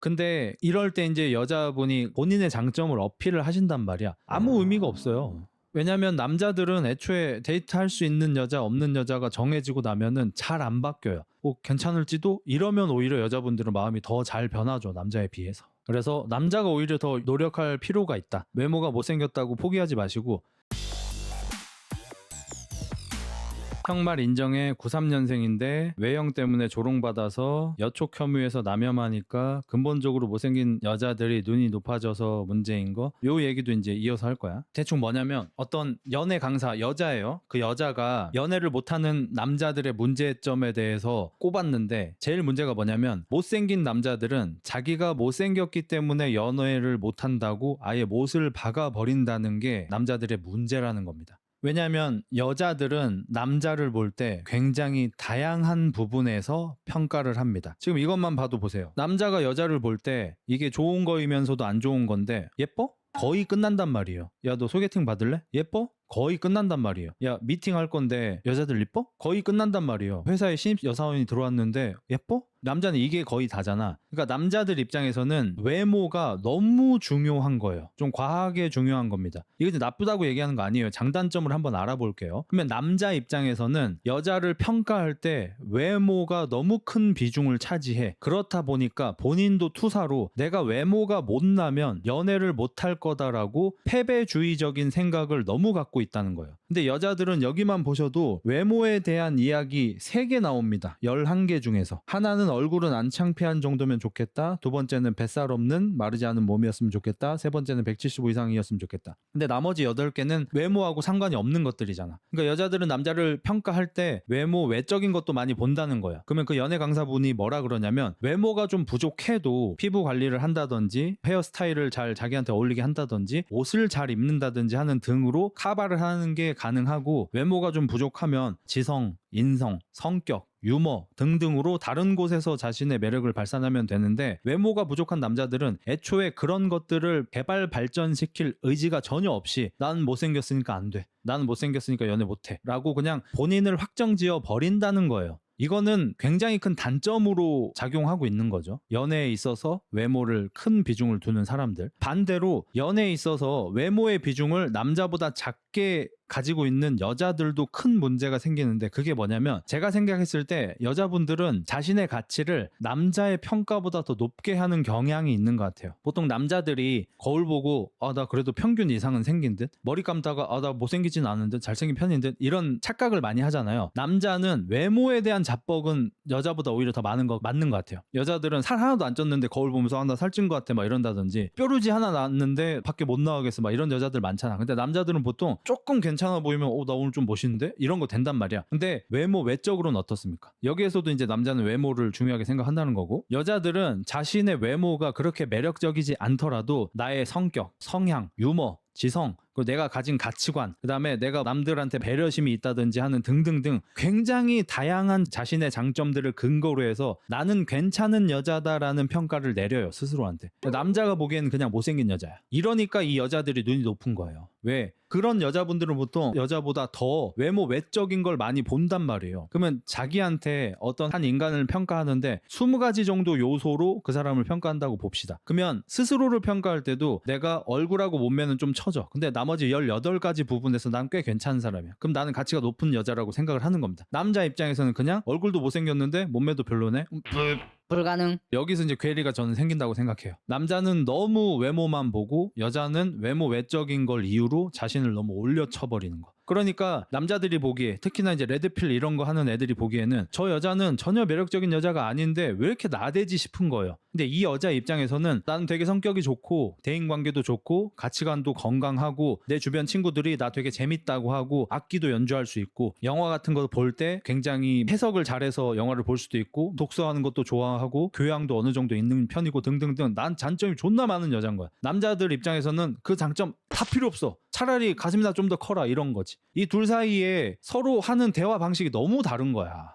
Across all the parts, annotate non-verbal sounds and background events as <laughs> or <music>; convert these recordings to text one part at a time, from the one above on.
근데 이럴 때 이제 여자분이 본인의 장점을 어필을 하신단 말이야. 아무 의미가 없어요. 왜냐면 남자들은 애초에 데이트할 수 있는 여자 없는 여자가 정해지고 나면은 잘 안 바뀌어요. 뭐 괜찮을지도 이러면 오히려 여자분들은 마음이 더 잘 변하죠 남자에 비해서. 그래서 남자가 오히려 더 노력할 필요가 있다. 외모가 못생겼다고 포기하지 마시고 형말 인정해 93년생인데 외형 때문에 조롱받아서 여촉 혐의에서 남염하니까 근본적으로 못생긴 여자들이 눈이 높아져서 문제인 거. 요 얘기도 이제 이어서 할 거야. 대충 뭐냐면 어떤 연애 강사 여자예요. 그 여자가 연애를 못하는 남자들의 문제점에 대해서 꼽았는데 제일 문제가 뭐냐면 못생긴 남자들은 자기가 못생겼기 때문에 연애를 못한다고 아예 못을 박아 버린다는 게 남자들의 문제라는 겁니다. 왜냐하면 여자들은 남자를 볼 때 굉장히 다양한 부분에서 평가를 합니다. 지금 이것만 봐도 보세요. 남자가 여자를 볼 때 이게 좋은 거이면서도 안 좋은 건데 예뻐? 거의 끝난단 말이에요. 야, 너 소개팅 받을래? 예뻐? 거의 끝난단 말이에요. 야, 미팅 할 건데 여자들 이뻐? 거의 끝난단 말이에요. 회사에 신입 여사원이 들어왔는데 예뻐? 남자는 이게 거의 다잖아. 그러니까 남자들 입장에서는 외모가 너무 중요한 거예요. 좀 과하게 중요한 겁니다. 이게 나쁘다고 얘기하는 거 아니에요. 장단점을 한번 알아볼게요. 그러면 남자 입장에서는 여자를 평가할 때 외모가 너무 큰 비중을 차지해. 그렇다 보니까 본인도 투사로 내가 외모가 못나면 연애를 못할 거다라고 패배주의적인 생각을 너무 갖고 있다는 거예요. 근데 여자들은 여기만 보셔도 외모에 대한 이야기 3개 나옵니다. 11개 중에서. 하나는 얼굴은 안 창피한 정도면 좋겠다. 두 번째는 뱃살 없는 마르지 않은 몸이었으면 좋겠다. 세 번째는 175 이상이었으면 좋겠다. 근데 나머지 8개는 외모하고 상관이 없는 것들이잖아. 그러니까 여자들은 남자를 평가할 때 외모 외적인 것도 많이 본다는 거야. 그러면 그 연애 강사분이 뭐라 그러냐면 외모가 좀 부족해도 피부 관리를 한다든지 헤어스타일을 잘 자기한테 어울리게 한다든지 옷을 잘 입는다든지 하는 등으로 카바를 하는 게 가능하고 외모가 좀 부족하면 지성, 인성, 성격, 유머 등등으로 다른 곳에서 자신의 매력을 발산하면 되는데 외모가 부족한 남자들은 애초에 그런 것들을 개발 발전시킬 의지가 전혀 없이 난 못생겼으니까 안 돼. 나는 못생겼으니까 연애 못해. 라고 그냥 본인을 확정 지어 버린다는 거예요. 이거는 굉장히 큰 단점으로 작용하고 있는 거죠. 연애에 있어서 외모를 큰 비중을 두는 사람들. 반대로 연애에 있어서 외모의 비중을 남자보다 작게 가지고 있는 여자들도 큰 문제가 생기는데 그게 뭐냐면 제가 생각했을 때 여자분들은 자신의 가치를 남자의 평가보다 더 높게 하는 경향이 있는 것 같아요. 보통 남자들이 거울 보고 아 나 그래도 평균 이상은 생긴 듯 머리 감다가 아 나 못생기진 않은 듯 잘생긴 편인 듯 이런 착각을 많이 하잖아요. 남자는 외모에 대한 자뻑은 여자보다 오히려 더 많은 거 맞는 것 같아요. 여자들은 살 하나도 안 쪘는데 거울 보면서 아 나 살찐 것 같아 막 이런다든지 뾰루지 하나 났는데 밖에 못 나가겠어 막 이런 여자들 많잖아. 근데 남자들은 보통 조금 괜찮 아 보이면 어나 오늘 좀 멋있는데 이런 거 된단 말이야. 근데 외모 외적으로는 어떻습니까? 여기에서도 이제 남자는 외모를 중요하게 생각한다는 거고 여자들은 자신의 외모가 그렇게 매력적이지 않더라도 나의 성격, 성향, 유머 지성, 그리고 내가 가진 가치관, 그 다음에 내가 남들한테 배려심이 있다든지 하는 등등등 굉장히 다양한 자신의 장점들을 근거로 해서 나는 괜찮은 여자다라는 평가를 내려요, 스스로한테. 남자가 보기에는 그냥 못생긴 여자야. 이러니까 이 여자들이 눈이 높은 거예요. 왜? 그런 여자분들은 보통 여자보다 더 외모 외적인 걸 많이 본단 말이에요. 그러면 자기한테 어떤 한 인간을 평가하는데 20가지 정도 요소로 그 사람을 평가한다고 봅시다. 그러면 스스로를 평가할 때도 내가 얼굴하고 몸매는 좀 처져. 근데 나머지 18가지 부분에서 난 꽤 괜찮은 사람이야. 그럼 나는 가치가 높은 여자라고 생각을 하는 겁니다. 남자 입장에서는 그냥 얼굴도 못생겼는데 몸매도 별로네? 음, 불가능. 여기서 이제 괴리가 저는 생긴다고 생각해요. 남자는 너무 외모만 보고 여자는 외모 외적인 걸 이유로 자신을 너무 올려쳐버리는 거. 그러니까 남자들이 보기에 특히나 이제 레드필 이런 거 하는 애들이 보기에는 저 여자는 전혀 매력적인 여자가 아닌데 왜 이렇게 나대지 싶은 거예요. 근데 이 여자 입장에서는 나는 되게 성격이 좋고 대인 관계도 좋고 가치관도 건강하고 내 주변 친구들이 나 되게 재밌다고 하고 악기도 연주할 수 있고 영화 같은 거 볼 때 굉장히 해석을 잘해서 영화를 볼 수도 있고 독서하는 것도 좋아하고 교양도 어느 정도 있는 편이고 등등등 난 장점이 존나 많은 여자인 거야. 남자들 입장에서는 그 장점 다 필요 없어. 차라리 가슴이 나 좀 더 커라 이런 거지. 이 둘 사이에 서로 하는 대화 방식이 너무 다른 거야.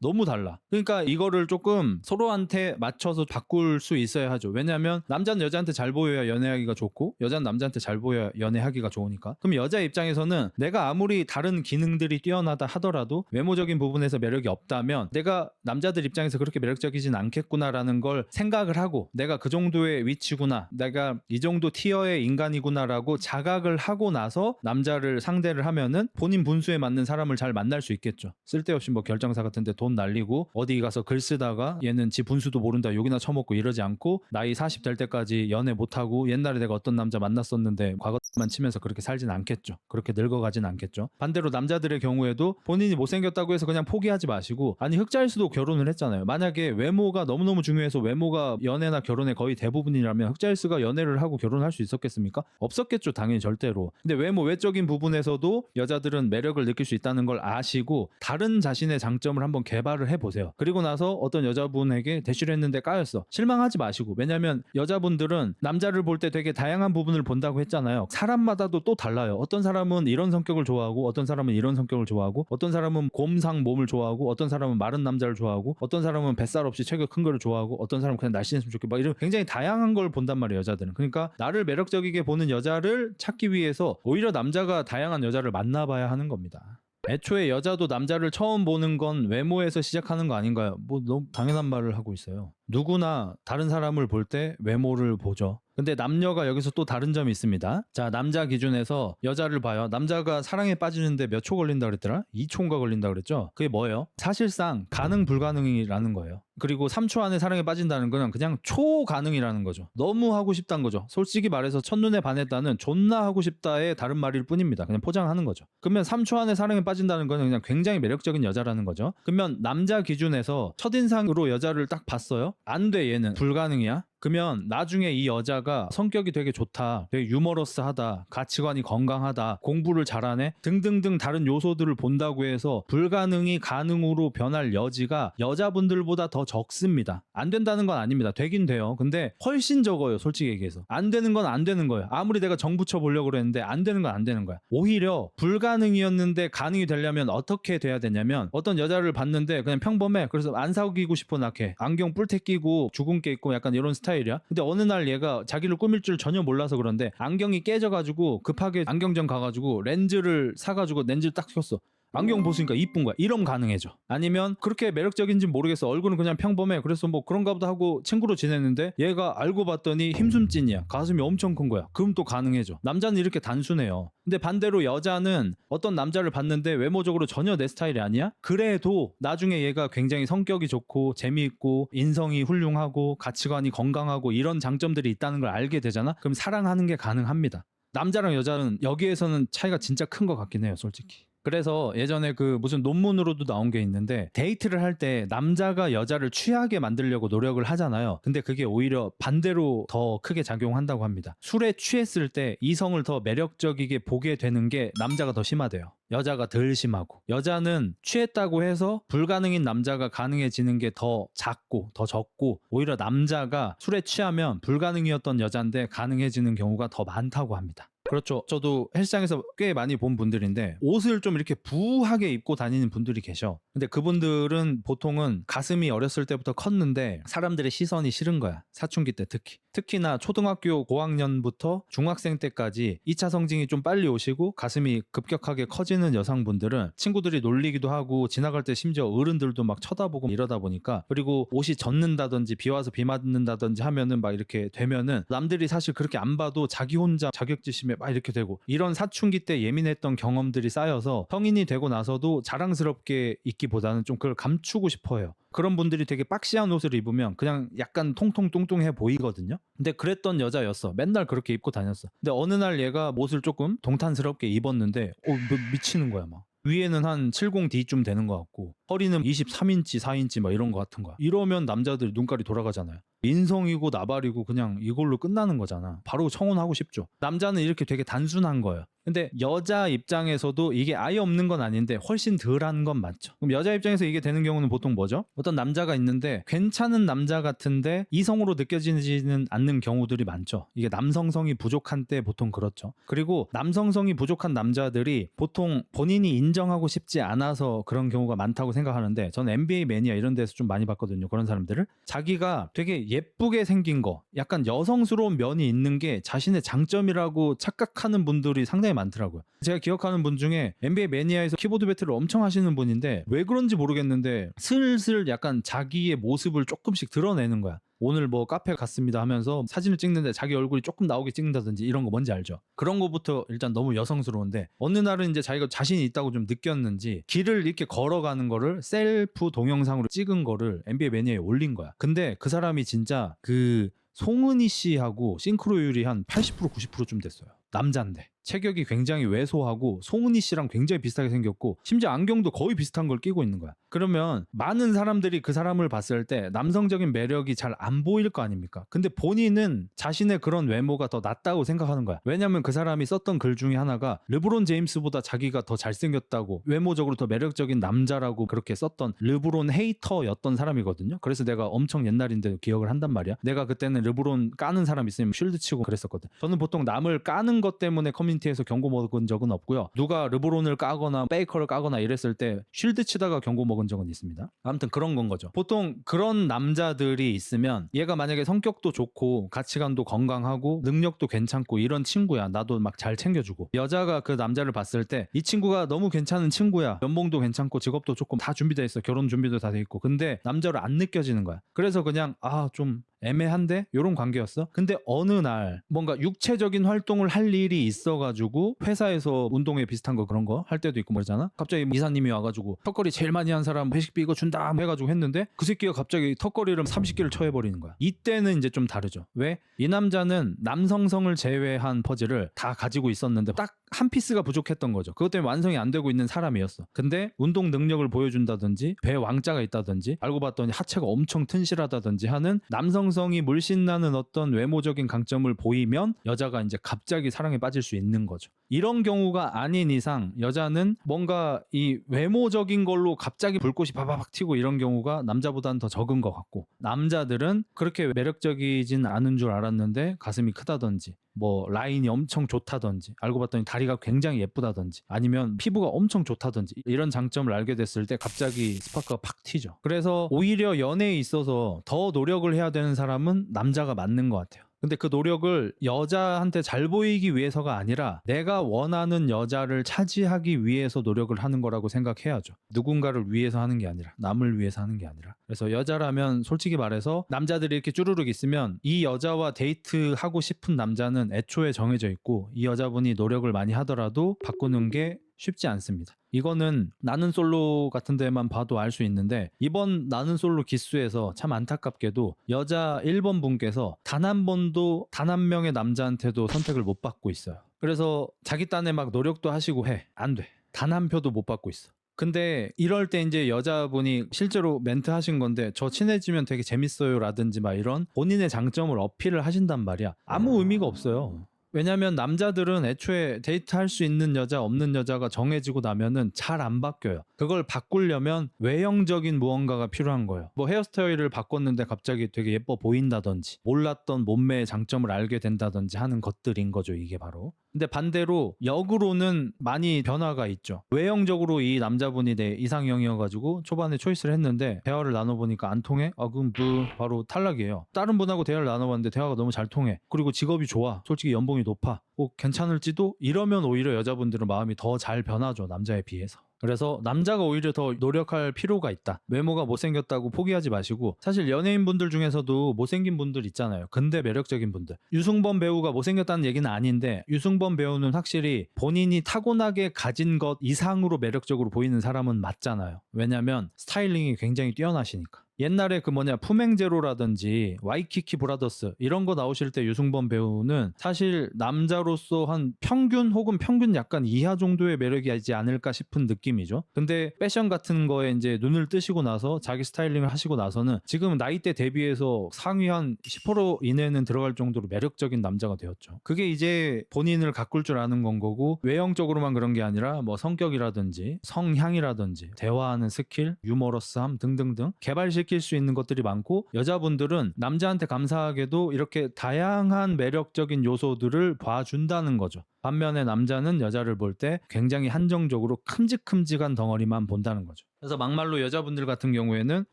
너무 달라. 그러니까 이거를 조금 서로한테 맞춰서 바꿀 수 있어야 하죠. 왜냐하면 남자는 여자한테 잘 보여야 연애하기가 좋고 여자는 남자한테 잘 보여야 연애하기가 좋으니까. 그럼 여자 입장에서는 내가 아무리 다른 기능들이 뛰어나다 하더라도 외모적인 부분에서 매력이 없다면 내가 남자들 입장에서 그렇게 매력적이진 않겠구나라는 걸 생각을 하고 내가 그 정도의 위치구나, 내가 이 정도 티어의 인간이구나라고 자각을 하고 나서 남자를 상대를 하면은 본인 분수에 맞는 사람을 잘 만날 수 있겠죠. 쓸데없이 뭐 결정사 같은데 돈 날리고 어디 가서 글 쓰다가 얘는 지 분수도 모른다 욕이나 처먹고 이러지 않고 나이 40 될 때까지 연애 못하고 옛날에 내가 어떤 남자 만났었는데 과거만 치면서 그렇게 살진 않겠죠. 그렇게 늙어가진 않겠죠. 반대로 남자들의 경우에도 본인이 못생겼다고 해서 그냥 포기하지 마시고 아니 흑자일 수도 결혼을 했잖아요. 만약에 외모가 너무너무 중요해서 외모가 연애나 결혼의 거의 대부분이라면 흑자일수가 연애를 하고 결혼할 수 있었겠습니까? 없었겠죠. 당연히 절대로. 근데 외모 외적인 부분에서도 여자들은 매력을 느낄 수 있다는 걸 아시고 다른 자신의 장점을 한번 개 발을 해보세요. 그리고 나서 어떤 여자분에게 대시를 했는데 까였어. 실망하지 마시고. 왜냐면 여자분들은 남자를 볼 때 되게 다양한 부분을 본다고 했잖아요. 사람마다도 또 달라요. 어떤 사람은 이런 성격을 좋아하고 어떤 사람은 이런 성격을 좋아하고 어떤 사람은 곰상 몸을 좋아하고 어떤 사람은 마른 남자를 좋아하고 어떤 사람은 뱃살 없이 체격 큰 거를 좋아하고 어떤 사람은 그냥 날씬했으면 좋겠고 막 이런 굉장히 다양한 걸 본단 말이에요 여자들은 그러니까 나를 매력적이게 보는 여자를 찾기 위해서 오히려 남자가 다양한 여자를 만나봐야 하는 겁니다 애초에 여자도 남자를 처음 보는 건 외모에서 시작하는 거 아닌가요? 뭐 너무 당연한 말을 하고 있어요. 누구나 다른 사람을 볼 때 외모를 보죠. 근데 남녀가 여기서 또 다른 점이 있습니다. 자, 남자 기준에서 여자를 봐요. 남자가 사랑에 빠지는데 몇 초 걸린다 그랬더라? 2초인가 걸린다 그랬죠? 그게 뭐예요? 사실상 가능 불가능이라는 거예요. 그리고 3초 안에 사랑에 빠진다는 거는 그냥 초가능이라는 거죠. 너무 하고 싶다는 거죠. 솔직히 말해서 첫눈에 반했다는 존나 하고 싶다의 다른 말일 뿐입니다. 그냥 포장하는 거죠. 그러면 3초 안에 사랑에 빠진다는 거는 그냥 굉장히 매력적인 여자라는 거죠. 그러면 남자 기준에서 첫인상으로 여자를 딱 봤어요? 안 돼, 얘는. 불가능이야? 그러면 나중에 이 여자가 성격이 되게 좋다, 되게 유머러스하다, 가치관이 건강하다, 공부를 잘하네 등등등 다른 요소들을 본다고 해서 불가능이 가능으로 변할 여지가 여자분들보다 더 적습니다. 안 된다는 건 아닙니다. 되긴 돼요. 근데 훨씬 적어요, 솔직히 얘기해서. 안 되는 건 안 되는 거예요. 아무리 내가 정 붙여 보려고 그랬는데 안 되는 건 안 되는 거야. 오히려 불가능이었는데 가능이 되려면 어떻게 돼야 되냐면 어떤 여자를 봤는데 그냥 평범해. 그래서 안 사귀고 싶어 낙해. 안경 뿔테 끼고 주근깨 있고 약간 이런 스타일 이야. 근데 어느 날 얘가 자기를 꾸밀 줄 전혀 몰라서 그런데 안경이 깨져가지고 급하게 안경점 가가지고 렌즈를 사가지고 렌즈를 딱 켰어. 안경 벗으니까 이쁜 거야. 이러면 가능해져. 아니면 그렇게 매력적인지 모르겠어. 얼굴은 그냥 평범해. 그래서 뭐 그런가 보다 하고 친구로 지냈는데 얘가 알고 봤더니 힘숨찐이야. 가슴이 엄청 큰 거야. 그럼 또 가능해져. 남자는 이렇게 단순해요. 근데 반대로 여자는 어떤 남자를 봤는데 외모적으로 전혀 내 스타일이 아니야? 그래도 나중에 얘가 굉장히 성격이 좋고 재미있고 인성이 훌륭하고 가치관이 건강하고 이런 장점들이 있다는 걸 알게 되잖아? 그럼 사랑하는 게 가능합니다. 남자랑 여자는 여기에서는 차이가 진짜 큰 것 같긴 해요, 솔직히. 그래서 예전에 그 무슨 논문으로도 나온 게 있는데 데이트를 할 때 남자가 여자를 취하게 만들려고 노력을 하잖아요. 근데 그게 오히려 반대로 더 크게 작용한다고 합니다. 술에 취했을 때 이성을 더 매력적이게 보게 되는 게 남자가 더 심하대요. 여자가 덜 심하고 여자는 취했다고 해서 불가능인 남자가 가능해지는 게 더 작고 더 적고 오히려 남자가 술에 취하면 불가능이었던 여잔데 가능해지는 경우가 더 많다고 합니다. 그렇죠. 저도 헬스장에서 꽤 많이 본 분들인데 옷을 좀 이렇게 부하게 입고 다니는 분들이 계셔. 근데 그분들은 보통은 가슴이 어렸을 때부터 컸는데 사람들의 시선이 싫은 거야. 사춘기 때 특히. 특히나 초등학교 고학년부터 중학생 때까지 2차 성징이 좀 빨리 오시고 가슴이 급격하게 커지는 여성분들은 친구들이 놀리기도 하고 지나갈 때 심지어 어른들도 막 쳐다보고 이러다 보니까 그리고 옷이 젖는다든지 비 와서 비 맞는다든지 하면은 막 이렇게 되면은 남들이 사실 그렇게 안 봐도 자기 혼자 자격지심에 막 이렇게 되고 이런 사춘기 때 예민했던 경험들이 쌓여서 성인이 되고 나서도 자랑스럽게 입기보다는 좀 그걸 감추고 싶어 해요. 그런 분들이 되게 박시한 옷을 입으면 그냥 약간 통통 뚱뚱해 보이거든요. 근데 그랬던 여자였어. 맨날 그렇게 입고 다녔어. 근데 어느 날 얘가 옷을 조금 동탄스럽게 입었는데 어, 뭐 미치는 거야 막. 위에는 한 70D쯤 되는 것 같고 허리는 23인치, 4인치 막 이런 것 같은 거야. 이러면 남자들 눈깔이 돌아가잖아요. 인성이고 나발이고 그냥 이걸로 끝나는 거잖아. 바로 청혼하고 싶죠. 남자는 이렇게 되게 단순한 거예요. 근데 여자 입장에서도 이게 아예 없는 건 아닌데 훨씬 덜한 건 맞죠. 그럼 여자 입장에서 이게 되는 경우는 보통 뭐죠? 어떤 남자가 있는데 괜찮은 남자 같은데 이성으로 느껴지지는 않는 경우들이 많죠. 이게 남성성이 부족한 때 보통 그렇죠. 그리고 남성성이 부족한 남자들이 보통 본인이 인정하고 싶지 않아서 그런 경우가 많다고 생각하는데 저는 NBA 매니아 이런 데서 좀 많이 봤거든요. 그런 사람들을 자기가 되게 예쁘게 생긴 거, 약간 여성스러운 면이 있는 게 자신의 장점이라고 착각하는 분들이 상당히 많더라고요. 제가 기억하는 분 중에 NBA 매니아에서 키보드 배틀을 엄청 하시는 분인데 왜 그런지 모르겠는데 슬슬 약간 자기의 모습을 조금씩 드러내는 거야. 오늘 뭐 카페 갔습니다 하면서 사진을 찍는데 자기 얼굴이 조금 나오게 찍는다든지 이런 거 뭔지 알죠? 그런 거부터 일단 너무 여성스러운데 어느 날은 이제 자기가 자신이 있다고 좀 느꼈는지 길을 이렇게 걸어가는 거를 셀프 동영상으로 찍은 거를 NBA 매니아에 올린 거야. 근데 그 사람이 진짜 그 송은이 씨하고 싱크로율이 한 80% 90%좀 됐어요. 남잔데. 체격이 굉장히 왜소하고 송은이 씨랑 굉장히 비슷하게 생겼고 심지어 안경도 거의 비슷한 걸 끼고 있는 거야. 그러면 많은 사람들이 그 사람을 봤을 때 남성적인 매력이 잘 안 보일 거 아닙니까? 근데 본인은 자신의 그런 외모가 더 낫다고 생각하는 거야. 왜냐면 그 사람이 썼던 글 중에 하나가 르브론 제임스보다 자기가 더 잘생겼다고 외모적으로 더 매력적인 남자라고 그렇게 썼던 르브론 헤이터였던 사람이거든요. 그래서 내가 엄청 옛날인데 기억을 한단 말이야. 내가 그때는 르브론 까는 사람 있으면 쉴드 치고 그랬었거든. 저는 보통 남을 까는 것 때문에 커뮤니 티에서 경고 먹은 적은 없고요. 누가 르브론을 까거나 베이커를 까거나 이랬을 때 쉴드 치다가 경고 먹은 적은 있습니다. 아무튼 그런 건 거죠. 보통 그런 남자들이 있으면 얘가 만약에 성격도 좋고 가치관도 건강하고 능력도 괜찮고 이런 친구야. 나도 막 잘 챙겨주고 여자가 그 남자를 봤을 때 이 친구가 너무 괜찮은 친구야. 연봉도 괜찮고 직업도 조금 다 준비돼 있어. 결혼 준비도 다 돼 있고. 근데 남자로 안 느껴지는 거야. 그래서 그냥 아좀 애매한데 요런 관계였어. 근데 어느 날 뭔가 육체적인 활동을 할 일이 있어가지고 회사에서 운동회 비슷한 거 그런 거 할 때도 있고 그러잖아. 갑자기 뭐 이사님이 와가지고 턱걸이 제일 많이 한 사람 회식비 이거 준다 해가지고 했는데 그 새끼가 갑자기 턱걸이를 30개를 쳐해버리는 거야. 이때는 이제 좀 다르죠. 왜? 이 남자는 남성성을 제외한 퍼즐을 다 가지고 있었는데 딱한 피스가 부족했던 거죠. 그것 때문에 완성이 안 되고 있는 사람이었어. 근데 운동 능력을 보여준다든지 배 왕자가 있다든지 알고 봤더니 하체가 엄청 튼실하다든지 하는 남성성이 물씬 나는 어떤 외모적인 강점을 보이면 여자가 이제 갑자기 사랑에 빠질 수 있는 거죠. 이런 경우가 아닌 이상 여자는 뭔가 이 외모적인 걸로 갑자기 불꽃이 바바박 튀고 이런 경우가 남자보다는 더 적은 것 같고 남자들은 그렇게 매력적이진 않은 줄 알았는데 가슴이 크다든지 뭐 라인이 엄청 좋다든지 알고 봤더니 다리가 굉장히 예쁘다든지 아니면 피부가 엄청 좋다든지 이런 장점을 알게 됐을 때 갑자기 스파크가 팍 튀죠. 그래서 오히려 연애에 있어서 더 노력을 해야 되는 사람은 남자가 맞는 것 같아요. 근데 그 노력을 여자한테 잘 보이기 위해서가 아니라 내가 원하는 여자를 차지하기 위해서 노력을 하는 거라고 생각해야죠. 누군가를 위해서 하는 게 아니라 남을 위해서 하는 게 아니라. 그래서 여자라면 솔직히 말해서 남자들이 이렇게 쭈루룩 있으면 이 여자와 데이트하고 싶은 남자는 애초에 정해져 있고 이 여자분이 노력을 많이 하더라도 바꾸는 게 쉽지 않습니다. 이거는 나는 솔로 같은 데만 봐도 알 수 있는데 이번 나는 솔로 기수에서 참 안타깝게도 여자 1번 분께서 단 한 번도 단 한 명의 남자한테도 선택을 못 받고 있어요. 그래서 자기 딴에 막 노력도 하시고 해. 안 돼. 단 한 표도 못 받고 있어. 근데 이럴 때 이제 여자분이 실제로 멘트 하신 건데 저 친해지면 되게 재밌어요 라든지 막 이런 본인의 장점을 어필을 하신단 말이야. 아무 의미가 없어요. 왜냐면 남자들은 애초에 데이트할 수 있는 여자 없는 여자가 정해지고 나면은 잘 안 바뀌어요. 그걸 바꾸려면 외형적인 무언가가 필요한 거예요. 뭐 헤어스타일을 바꿨는데 갑자기 되게 예뻐 보인다든지 몰랐던 몸매의 장점을 알게 된다든지 하는 것들인 거죠. 이게 바로. 근데 반대로 역으로는 많이 변화가 있죠. 외형적으로 이 남자분이 내 이상형이어가지고 초반에 초이스를 했는데 대화를 나눠보니까 안 통해? 아 그럼 뭐 바로 탈락이에요. 다른 분하고 대화를 나눠봤는데 대화가 너무 잘 통해. 그리고 직업이 좋아. 솔직히 연봉이 높아. 뭐 괜찮을지도 이러면 오히려 여자분들은 마음이 더 잘 변하죠. 남자에 비해서. 그래서 남자가 오히려 더 노력할 필요가 있다. 외모가 못생겼다고 포기하지 마시고 사실 연예인 분들 중에서도 못생긴 분들 있잖아요. 근데 매력적인 분들. 유승범 배우가 못생겼다는 얘기는 아닌데 유승범 배우는 확실히 본인이 타고나게 가진 것 이상으로 매력적으로 보이는 사람은 맞잖아요. 왜냐면 스타일링이 굉장히 뛰어나시니까. 옛날에 그 뭐냐 푸맹제로라든지 와이키키 브라더스 이런 거 나오실 때 유승범 배우는 사실 남자로서 한 평균 혹은 평균 약간 이하 정도의 매력이지 않을까 싶은 느낌이죠. 근데 패션 같은 거에 이제 눈을 뜨시고 나서 자기 스타일링을 하시고 나서는 지금 나이대 대비해서 상위 한 10% 이내는 들어갈 정도로 매력적인 남자가 되었죠. 그게 이제 본인을 가꿀 줄 아는 건 거고 외형적으로만 그런 게 아니라 뭐 성격이라든지 성향이라든지 대화하는 스킬, 유머러스함 등등등 개발 시킬 수 있는 것들이 많고 여자분들은 남자한테 감사하게도 이렇게 다양한 매력적인 요소들을 봐준다는 거죠. 반면에 남자는 여자를 볼 때 굉장히 한정적으로 큼직큼직한 덩어리만 본다는 거죠. 그래서 막말로 여자분들 같은 경우에는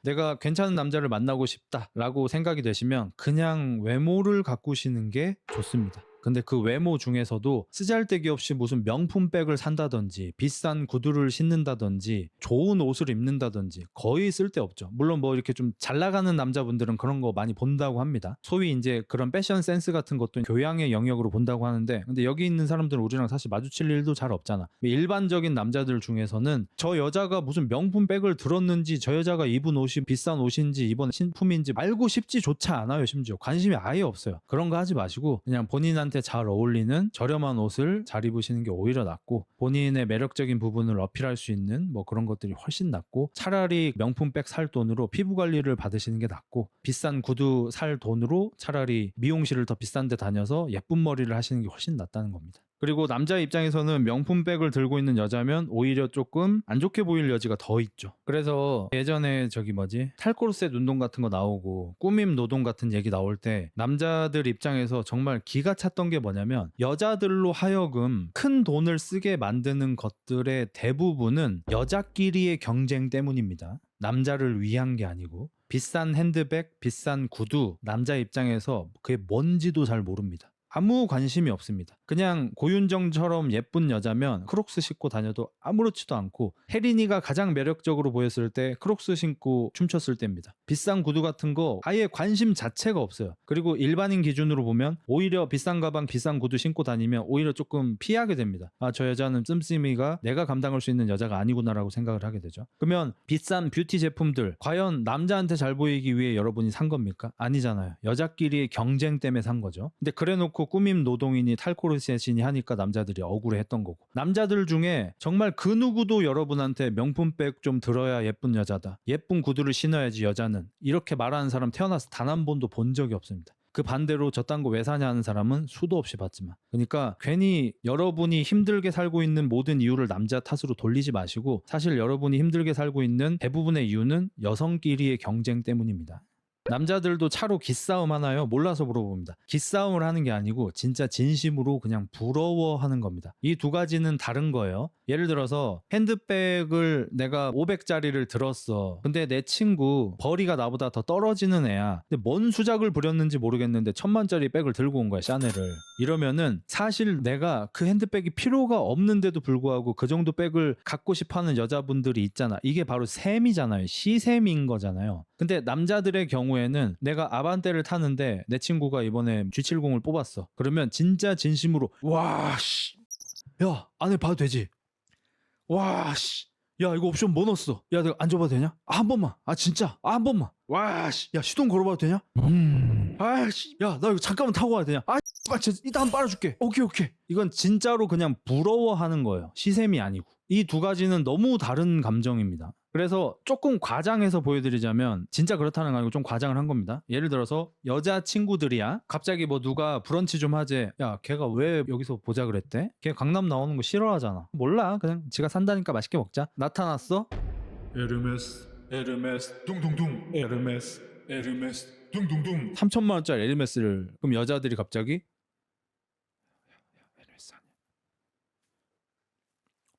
내가 괜찮은 남자를 만나고 싶다라고 생각이 되시면 그냥 외모를 가꾸시는 게 좋습니다. 근데 그 외모 중에서도 쓰잘데기 없이 무슨 명품 백을 산다든지 비싼 구두를 신는다든지 좋은 옷을 입는다든지 거의 쓸데없죠. 물론 뭐 이렇게 좀 잘 나가는 남자분들은 그런 거 많이 본다고 합니다. 소위 이제 그런 패션 센스 같은 것도 교양의 영역으로 본다고 하는데 근데 여기 있는 사람들은 우리랑 사실 마주칠 일도 잘 없잖아. 일반적인 남자들 중에서는 저 여자가 무슨 명품 백을 들었는지 저 여자가 입은 옷이 비싼 옷인지 이번 신품인지 알고 싶지조차 않아요. 심지어 관심이 아예 없어요. 그런 거 하지 마시고 그냥 본인한테 잘 어울리는 저렴한 옷을 잘 입으시는 게 오히려 낫고 본인의 매력적인 부분을 어필할 수 있는 뭐 그런 것들이 훨씬 낫고 차라리 명품백 살 돈으로 피부 관리를 받으시는 게 낫고 비싼 구두 살 돈으로 차라리 미용실을 더 비싼 데 다녀서 예쁜 머리를 하시는 게 훨씬 낫다는 겁니다. 그리고 남자 입장에서는 명품백을 들고 있는 여자면 오히려 조금 안 좋게 보일 여지가 더 있죠. 그래서 예전에 저기 뭐지 탈코르셋 운동 같은 거 나오고 꾸밈 노동 같은 얘기 나올 때 남자들 입장에서 정말 기가 찼던 게 뭐냐면 여자들로 하여금 큰 돈을 쓰게 만드는 것들의 대부분은 여자끼리의 경쟁 때문입니다. 남자를 위한 게 아니고 비싼 핸드백, 비싼 구두 남자 입장에서 그게 뭔지도 잘 모릅니다. 아무 관심이 없습니다. 그냥 고윤정처럼 예쁜 여자면 크록스 신고 다녀도 아무렇지도 않고 혜린이가 가장 매력적으로 보였을 때 크록스 신고 춤췄을 때입니다. 비싼 구두 같은 거 아예 관심 자체가 없어요. 그리고 일반인 기준으로 보면 오히려 비싼 가방, 비싼 구두 신고 다니면 오히려 조금 피하게 됩니다. 아, 저 여자는 씀씀이가 내가 감당할 수 있는 여자가 아니구나라고 생각을 하게 되죠. 그러면 비싼 뷰티 제품들 과연 남자한테 잘 보이기 위해 여러분이 산 겁니까? 아니잖아요. 여자끼리의 경쟁 때문에 산 거죠. 근데 그래 놓고 꾸밈 노동이니 탈코르셋이니 하니까 남자들이 억울해했던 거고. 남자들 중에 정말 그 누구도 여러분한테 명품백 좀 들어야 예쁜 여자다. 예쁜 구두를 신어야지 여자는. 이렇게 말하는 사람 태어나서 단 한 번도 본 적이 없습니다. 그 반대로 저딴 거 왜 사냐 하는 사람은 수도 없이 봤지만. 그러니까 괜히 여러분이 힘들게 살고 있는 모든 이유를 남자 탓으로 돌리지 마시고 사실 여러분이 힘들게 살고 있는 대부분의 이유는 여성끼리의 경쟁 때문입니다. 남자들도 차로 기싸움 하나요? 몰라서 물어봅니다. 기싸움을 하는 게 아니고 진짜 진심으로 그냥 부러워하는 겁니다. 이 두 가지는 다른 거예요. 예를 들어서 핸드백을 내가 500짜리를 들었어. 근데 내 친구 벌이가 나보다 더 떨어지는 애야. 근데 뭔 수작을 부렸는지 모르겠는데 천만짜리 백을 들고 온 거야 샤넬을. 이러면은 사실 내가 그 핸드백이 필요가 없는데도 불구하고 그 정도 백을 갖고 싶어하는 여자분들이 있잖아. 이게 바로 셈이잖아요. 시셈인 거잖아요. 근데 남자들의 경우에는 내가 아반떼를 타는데 내 친구가 이번에 G70을 뽑았어. 그러면 진짜 진심으로 와 씨. 야 안에 봐도 되지. 와 씨. 야 이거 옵션 뭐 넣었어? 야 내가 앉아봐도 되냐? 아, 한 번만. 아 진짜. 아 한 번만. 와 씨. 야 시동 걸어봐도 되냐? 음. 아 씨. 야 나 이거 잠깐만 타고 가야 되냐? 아 아, 진짜 이따 한 번 빨아줄게. 오케이 오케이. 이건 진짜로 그냥 부러워하는 거예요. 시샘이 아니고. 이 두 가지는 너무 다른 감정입니다. 그래서 조금 과장해서 보여드리자면 진짜 그렇다는 거 아니고 좀 과장을 한 겁니다. 예를 들어서 여자 친구들이야 갑자기 뭐 누가 브런치 좀 하재. 야 걔가 왜 여기서 보자 그랬대? 걔 강남 나오는 거 싫어하잖아. 몰라 그냥 지가 산다니까 맛있게 먹자. 나타났어? 에르메스 에르메스 둥둥둥 에르메스 에르메스 둥둥둥 3천만 원짜리 에르메스를 그럼 여자들이 갑자기 에르메스 아니야.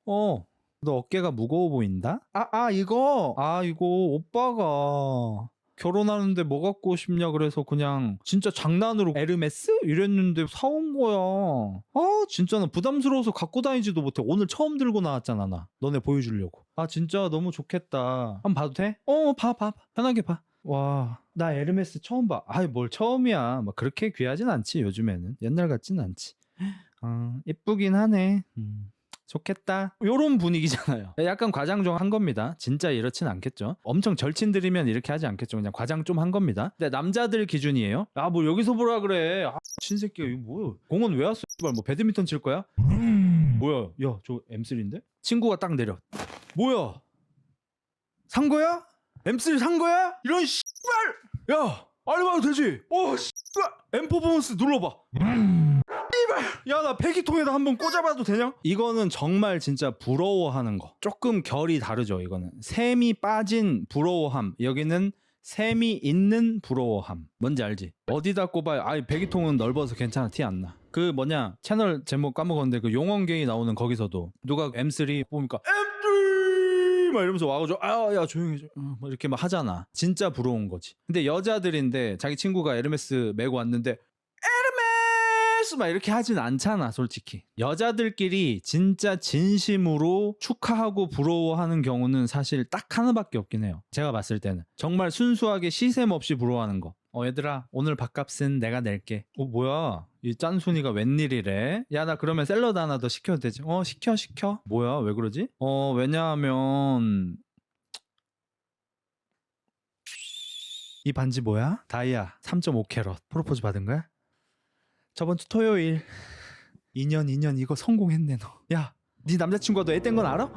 어, 너 어깨가 무거워 보인다? 아, 아 이거 아 이거 오빠가 결혼하는데 뭐 갖고 싶냐 그래서 그냥 진짜 장난으로 에르메스 이랬는데 사온 거야. 아 진짜 나 부담스러워서 갖고 다니지도 못해. 오늘 처음 들고 나왔잖아 나. 너네 보여주려고. 아 진짜 너무 좋겠다. 한번 봐도 돼? 어, 봐, 봐, 봐. 편하게 봐. 와, 나 에르메스 처음 봐. 아이, 뭘 처음이야. 막 그렇게 귀하진 않지, 요즘에는. 옛날 같진 않지. 아, 예쁘긴 하네. 음. 좋겠다. 요런 분위기잖아요. <laughs> 약간 과장 좀 한 겁니다. 진짜 이렇진 않겠죠. 엄청 절친들이면 이렇게 하지 않겠죠. 그냥 과장 좀 한 겁니다. 근데 남자들 기준이에요. 아, 뭐 여기서 보라 그래. 아, 신새끼야. 이거 뭐야. 공원 왜 왔어? 씨발, 뭐 배드민턴 칠 거야? 뭐야? 야, 저 M3인데? 친구가 딱 내려. 뭐야? 산 거야? M3 산 거야? 이런 씨발! 야, 알바도 되지? 어, 씨발! M 퍼포먼스 눌러봐. 야 나 배기통에다 한번 꽂아봐도 되냐? 이거는 정말 진짜 부러워하는 거. 조금 결이 다르죠 이거는. 샘이 빠진 부러워함. 여기는 샘이 있는 부러워함. 뭔지 알지? 어디다 꼽아요 아이 배기통은 넓어서 괜찮아. 티 안 나. 그 뭐냐 채널 제목 까먹었는데 그 용원게이 나오는 거기서도 누가 M3 뽑으니까 M3 막 이러면서 와가지고 아야 조용히 해줘 어, 뭐 이렇게 막 하잖아. 진짜 부러운 거지. 근데 여자들인데 자기 친구가 에르메스 메고 왔는데 에르메스 막 이렇게 하진 않잖아 솔직히 여자들끼리 진짜 진심으로 축하하고 부러워하는 경우는 사실 딱 하나밖에 없긴 해요 제가 봤을 때는 정말 순수하게 시샘 없이 부러워하는 거 어, 얘들아, 오늘 밥값은 내가 낼게. 어, 뭐야? 이 짠순이가 웬일이래? 야, 나 그러면 샐러드 하나 더 시켜도 되지? 어, 시켜, 시켜. 뭐야, 왜 그러지? 어, 왜냐하면, 이 반지 뭐야? 다이아 3.5캐럿 프로포즈 받은 거야? 저번 주 토요일 2년 2년 이거 성공했네 너. 야, 네 남자친구가 너 애 뗀 건 알아?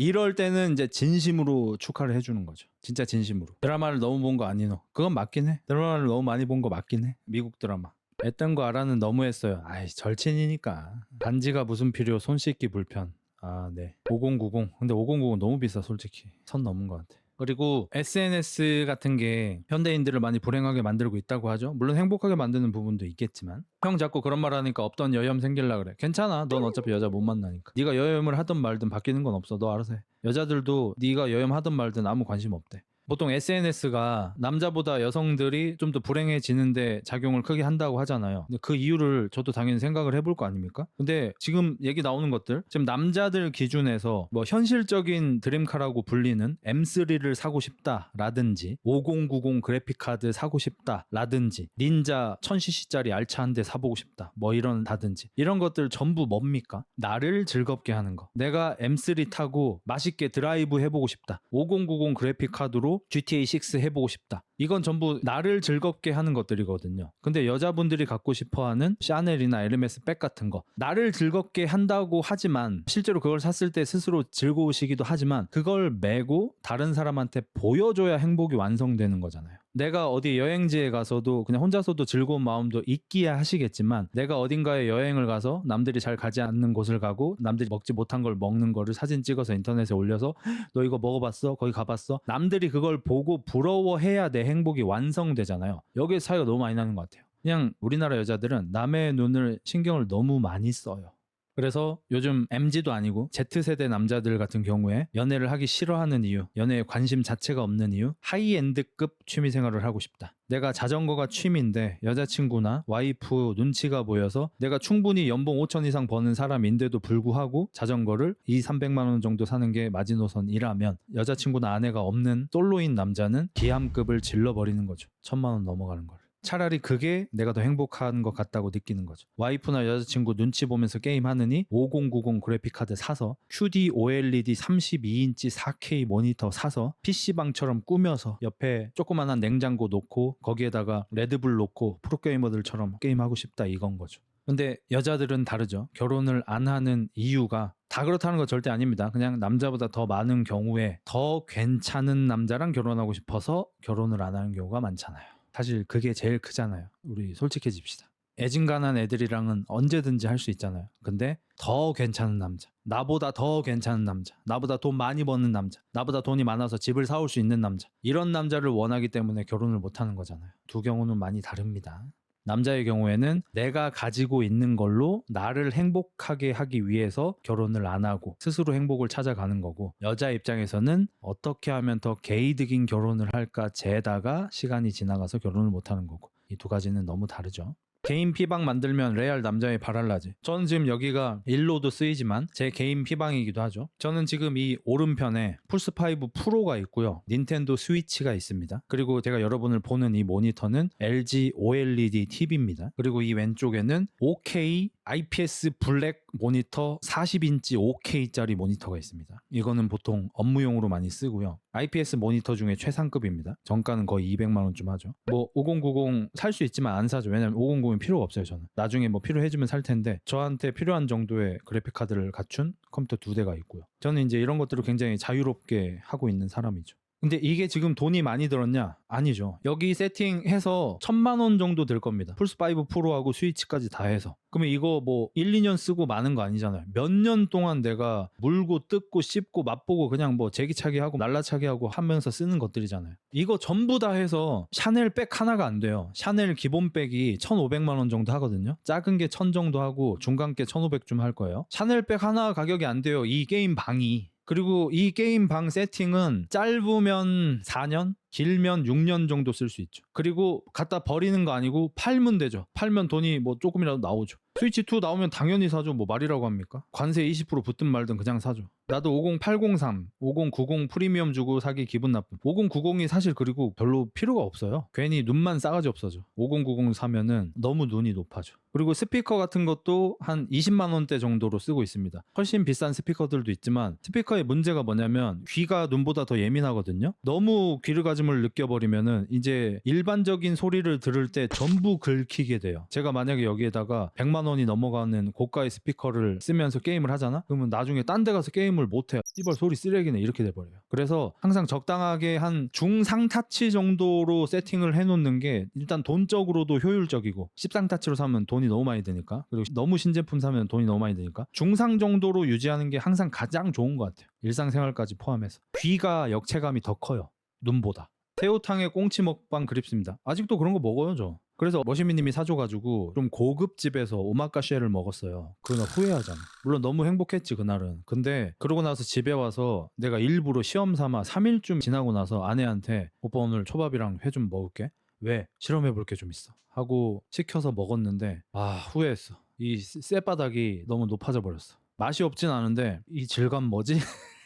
이럴 때는 이제 진심으로 축하를 해주는 거죠. 진짜 진심으로. 드라마를 너무 본 거 아니노? 그건 맞긴 해. 드라마를 너무 많이 본 거 맞긴 해. 미국 드라마. 했던 거 알아는 너무했어요. 아이 절친이니까. 반지가 무슨 필요? 손 씻기 불편. 아 네. 5090. 근데 5090 너무 비싸 솔직히. 선 넘은 것 같아. 그리고 SNS 같은 게 현대인들을 많이 불행하게 만들고 있다고 하죠. 물론 행복하게 만드는 부분도 있겠지만 형 자꾸 그런 말 하니까 없던 여염 생길라 그래. 괜찮아. 넌 어차피 여자 못 만나니까. 네가 여염을 하든 말든 바뀌는 건 없어. 너 알아서 해. 여자들도 네가 여염 하든 말든 아무 관심 없대. 보통 SNS가 남자보다 여성들이 좀 더 불행해지는데 작용을 크게 한다고 하잖아요. 근데 그 이유를 저도 당연히 생각을 해볼 거 아닙니까? 근데 지금 얘기 나오는 것들, 지금 남자들 기준에서 뭐 현실적인 드림카라고 불리는 M3를 사고 싶다라든지 5090 그래픽카드 사고 싶다라든지 닌자 1000cc짜리 알차 한 대 사보고 싶다 뭐 이런 다든지 이런 것들 전부 뭡니까? 나를 즐겁게 하는 거. 내가 M3 타고 맛있게 드라이브 해보고 싶다. 5090 그래픽카드로 GTA 6 해보고 싶다. 이건 전부 나를 즐겁게 하는 것들이거든요. 근데 여자분들이 갖고 싶어 하는 샤넬이나 에르메스 백 같은 거. 나를 즐겁게 한다고 하지만 실제로 그걸 샀을 때 스스로 즐거우시기도 하지만 그걸 메고 다른 사람한테 보여줘야 행복이 완성되는 거잖아요. 내가 어디 여행지에 가서도 그냥 혼자서도 즐거운 마음도 있기야 하시겠지만 내가 어딘가에 여행을 가서 남들이 잘 가지 않는 곳을 가고 남들이 먹지 못한 걸 먹는 거를 사진 찍어서 인터넷에 올려서 너 이거 먹어봤어? 거기 가봤어? 남들이 그걸 보고 부러워해야 내 행복이 완성되잖아요. 여기에 차이가 너무 많이 나는 것 같아요. 그냥 우리나라 여자들은 남의 눈을 신경을 너무 많이 써요. 그래서 요즘 MZ도 아니고 Z세대 남자들 같은 경우에 연애를 하기 싫어하는 이유, 연애에 관심 자체가 없는 이유, 하이엔드급 취미 생활을 하고 싶다. 내가 자전거가 취미인데 여자친구나 와이프 눈치가 보여서 내가 충분히 연봉 5천 이상 버는 사람인데도 불구하고 자전거를 2, 300만 원 정도 사는 게 마지노선이라면 여자친구나 아내가 없는 솔로인 남자는 기함급을 질러버리는 거죠. 천만 원 넘어가는 걸. 차라리 그게 내가 더 행복한 것 같다고 느끼는 거죠. 와이프나 여자친구 눈치 보면서 게임하느니 5090 그래픽카드 사서 QD OLED 32인치 4K 모니터 사서 PC방처럼 꾸며서 옆에 조그만한 냉장고 놓고 거기에다가 레드불 놓고 프로게이머들처럼 게임하고 싶다 이건 거죠. 근데 여자들은 다르죠. 결혼을 안 하는 이유가 다 그렇다는 거 절대 아닙니다. 그냥 남자보다 더 많은 경우에 더 괜찮은 남자랑 결혼하고 싶어서 결혼을 안 하는 경우가 많잖아요. 사실 그게 제일 크잖아요. 우리 솔직해집시다. 애진간한 애들이랑은 언제든지 할 수 있잖아요. 근데 더 괜찮은 남자, 나보다 더 괜찮은 남자, 나보다 돈 많이 버는 남자, 나보다 돈이 많아서 집을 사올 수 있는 남자, 이런 남자를 원하기 때문에 결혼을 못 하는 거잖아요. 두 경우는 많이 다릅니다. 남자의 경우에는 내가 가지고 있는 걸로 나를 행복하게 하기 위해서 결혼을 안 하고 스스로 행복을 찾아가는 거고 여자 입장에서는 어떻게 하면 더 게이득인 결혼을 할까 재다가 시간이 지나가서 결혼을 못 하는 거고 이 두 가지는 너무 다르죠. 개인 피방 만들면 레알 남자의 발알라지. 저는 지금 여기가 일로도 쓰이지만 제 개인 피방이기도 하죠. 저는 지금 이 오른편에 플스5 프로가 있고요. 닌텐도 스위치가 있습니다. 그리고 제가 여러분을 보는 이 모니터는 LG OLED TV입니다. 그리고 이 왼쪽에는 5K IPS 블랙 모니터 40인치 5K짜리 모니터가 있습니다. 이거는 보통 업무용으로 많이 쓰고요. IPS 모니터 중에 최상급입니다. 정가는 거의 200만 원쯤 하죠. 뭐 5090 살 수 있지만 안 사죠. 왜냐면 5090이 필요가 없어요, 저는. 나중에 뭐 필요해지면 살 텐데 저한테 필요한 정도의 그래픽 카드를 갖춘 컴퓨터 두 대가 있고요. 저는 이제 이런 것들을 굉장히 자유롭게 하고 있는 사람이죠. 근데 이게 지금 돈이 많이 들었냐? 아니죠. 여기 세팅해서 천만 원 정도 될 겁니다. 플스5 프로하고 스위치까지 다 해서. 그러면 이거 뭐 1, 2년 쓰고 많은 거 아니잖아요. 몇 년 동안 내가 물고 뜯고 씹고 맛보고 그냥 뭐 제기차기 하고 날라차기 하고 하면서 쓰는 것들이잖아요. 이거 전부 다 해서 샤넬 백 하나가 안 돼요. 샤넬 기본 백이 1,500만 원 정도 하거든요. 작은 게 1,000 정도 하고 중간 게 1,500쯤 할 거예요. 샤넬 백 하나 가격이 안 돼요. 이 게임 방이. 그리고 이 게임 방 세팅은 짧으면 4년, 길면 6년 정도 쓸 수 있죠. 그리고 갖다 버리는 거 아니고 팔면 되죠. 팔면 돈이 뭐 조금이라도 나오죠. 스위치 2 나오면 당연히 사죠. 뭐 말이라고 합니까? 관세 20% 붙든 말든 그냥 사죠. 나도 50803, 5090 프리미엄 주고 사기 기분 나쁨. 5090이 사실 그리고 별로 필요가 없어요. 괜히 눈만 싸가지 없어져. 5090 사면은 너무 눈이 높아져. 그리고 스피커 같은 것도 한 20만 원대 정도로 쓰고 있습니다. 훨씬 비싼 스피커들도 있지만 스피커의 문제가 뭐냐면 귀가 눈보다 더 예민하거든요. 너무 귀르가 즘을 느껴버리면은 이제 일반적인 소리를 들을 때 전부 긁히게 돼요. 제가 만약에 여기에다가 100만 원이 넘어가는 고가의 스피커를 쓰면서 게임을 하잖아? 그러면 나중에 딴 데 가서 게임을 못해. 씨발 소리 쓰레기네 이렇게 돼버려요. 그래서 항상 적당하게 한 중상타치 정도로 세팅을 해놓는 게 일단 돈적으로도 효율적이고 13타치로 사면 돈이 너무 많이 드니까 그리고 너무 신제품 사면 돈이 너무 많이 드니까 중상 정도로 유지하는 게 항상 가장 좋은 것 같아요. 일상생활까지 포함해서 귀가 역체감이 더 커요. 눈보다. 새우탕에 꽁치 먹방 그립습니다. 아직도 그런 거 먹어요 저. 그래서 머시미님이 사줘가지고 좀 고급 집에서 오마카시에를 먹었어요. 그날 후회하잖아. 물론 너무 행복했지 그날은. 근데 그러고 나서 집에 와서 내가 일부러 시험 삼아 3일쯤 지나고 나서 아내한테 오빠 오늘 초밥이랑 회 좀 먹을게. 왜? 실험해 볼 게 좀 있어. 하고 시켜서 먹었는데 아 후회했어. 이 쌔바닥이 너무 높아져 버렸어. 맛이 없진 않은데 이 질감 뭐지? <laughs>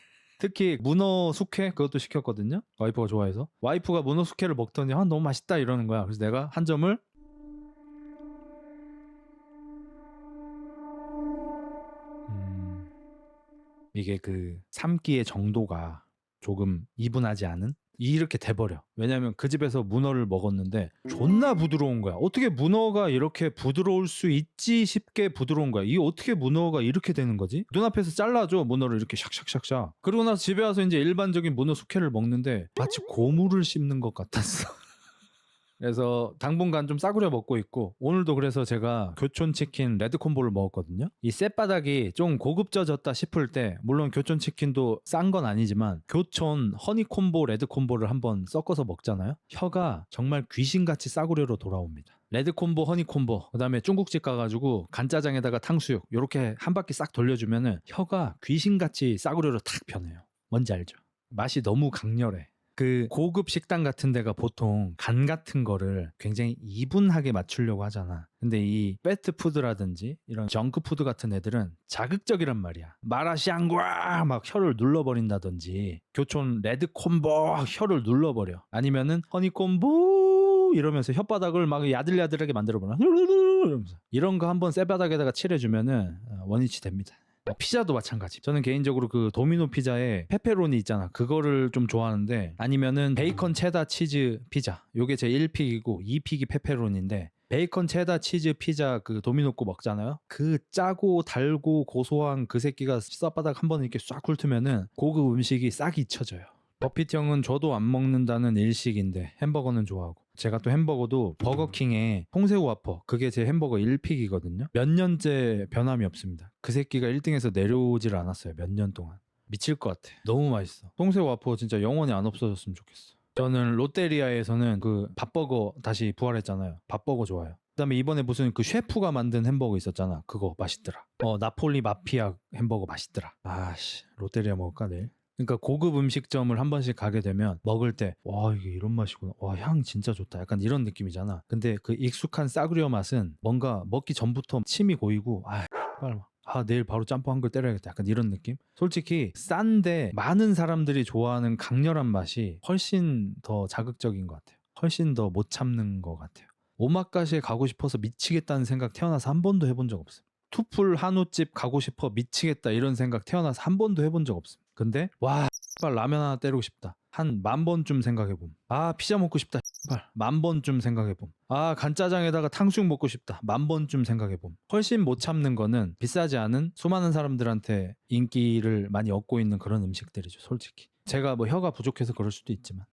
특히 문어 숙회 그것도 시켰거든요. 와이프가 좋아해서 와이프가 문어 숙회를 먹더니 아 너무 맛있다 이러는 거야. 그래서 내가 한 점을 음, 이게 그 삼기의 정도가 조금 이분하지 않은 이렇게 돼버려. 왜냐면 그 집에서 문어를 먹었는데 존나 부드러운 거야. 어떻게 문어가 이렇게 부드러울 수 있지 싶게 부드러운 거야. 이게 어떻게 문어가 이렇게 되는 거지? 눈앞에서 잘라줘 문어를 이렇게 샥샥샥샥. 그러고 나서 집에 와서 이제 일반적인 문어 숙회를 먹는데 마치 고무를 씹는 것 같았어. 그래서 당분간 좀 싸구려 먹고 있고 오늘도 그래서 제가 교촌 치킨 레드 콤보를 먹었거든요. 이 쌔바닥이 좀 고급져졌다 싶을 때 물론 교촌 치킨도 싼 건 아니지만 교촌 허니 콤보 레드 콤보를 한번 섞어서 먹잖아요. 혀가 정말 귀신같이 싸구려로 돌아옵니다. 레드 콤보, 허니 콤보, 그다음에 중국집 가가지고 간짜장에다가 탕수육 이렇게 한 바퀴 싹 돌려주면은 혀가 귀신같이 싸구려로 탁 변해요. 뭔지 알죠? 맛이 너무 강렬해. 그 고급 식당 같은 데가 보통 간 같은 거를 굉장히 이분하게 맞추려고 하잖아. 근데 이 패트푸드라든지 이런 정크푸드 같은 애들은 자극적이란 말이야. 마라샹궈 막 혀를 눌러버린다든지 교촌 레드 콤보 혀를 눌러버려. 아니면은 허니 콤보 이러면서 혓바닥을 막 야들야들하게 만들어버려. 이러면서 이런 거 한번 쇠바닥에다가 칠해주면은 어, 원위치 됩니다. 어, 피자도 마찬가지. 저는 개인적으로 그 도미노 피자에 페페로니 있잖아. 그거를 좀 좋아하는데 아니면은 베이컨 체다 치즈 피자. 요게 제 1픽이고 2픽이 페페로니인데 베이컨 체다 치즈 피자 그 도미노 거 먹잖아요. 그 짜고 달고 고소한 그 새끼가 쌔바닥 한 번 이렇게 싹 훑으면은 고급 음식이 싹 잊혀져요. 버핏 형은 저도 안 먹는다는 일식인데 햄버거는 좋아하고 제가 또 햄버거도 버거킹의 통새우 와퍼 그게 제 햄버거 1픽이거든요. 몇 년째 변함이 없습니다. 그 새끼가 1등에서 내려오질 않았어요 몇 년 동안. 미칠 것 같아. 너무 맛있어. 통새우 와퍼 진짜 영원히 안 없어졌으면 좋겠어. 저는 롯데리아에서는 그 밥버거 다시 부활했잖아요. 밥버거 좋아요. 그다음에 이번에 무슨 그 셰프가 만든 햄버거 있었잖아. 그거 맛있더라. 어 나폴리 마피아 햄버거 맛있더라. 아씨 롯데리아 먹을까 내일 그러니까 고급 음식점을 한 번씩 가게 되면 먹을 때 와 이게 이런 맛이구나. 와 향 진짜 좋다. 약간 이런 느낌이잖아. 근데 그 익숙한 싸구려 맛은 뭔가 먹기 전부터 침이 고이고 아 빨리 아 내일 바로 짬뽕 한 걸 때려야겠다. 약간 이런 느낌? 솔직히 싼데 많은 사람들이 좋아하는 강렬한 맛이 훨씬 더 자극적인 것 같아요. 훨씬 더 못 참는 것 같아요. 오마카시에 가고 싶어서 미치겠다는 생각 태어나서 한 번도 해본 적 없어요. 투풀 한우집 가고 싶어 미치겠다 이런 생각 태어나서 한 번도 해본 적 없습니다. 근데 와 X발 라면 하나 때리고 싶다. 한 만 번쯤 생각해봄. 아 피자 먹고 싶다. X발 만 번쯤 생각해봄. 아 간짜장에다가 탕수육 먹고 싶다. 만 번쯤 생각해봄. 훨씬 못 참는 거는 비싸지 않은 수많은 사람들한테 인기를 많이 얻고 있는 그런 음식들이죠. 솔직히. 제가 뭐 혀가 부족해서 그럴 수도 있지만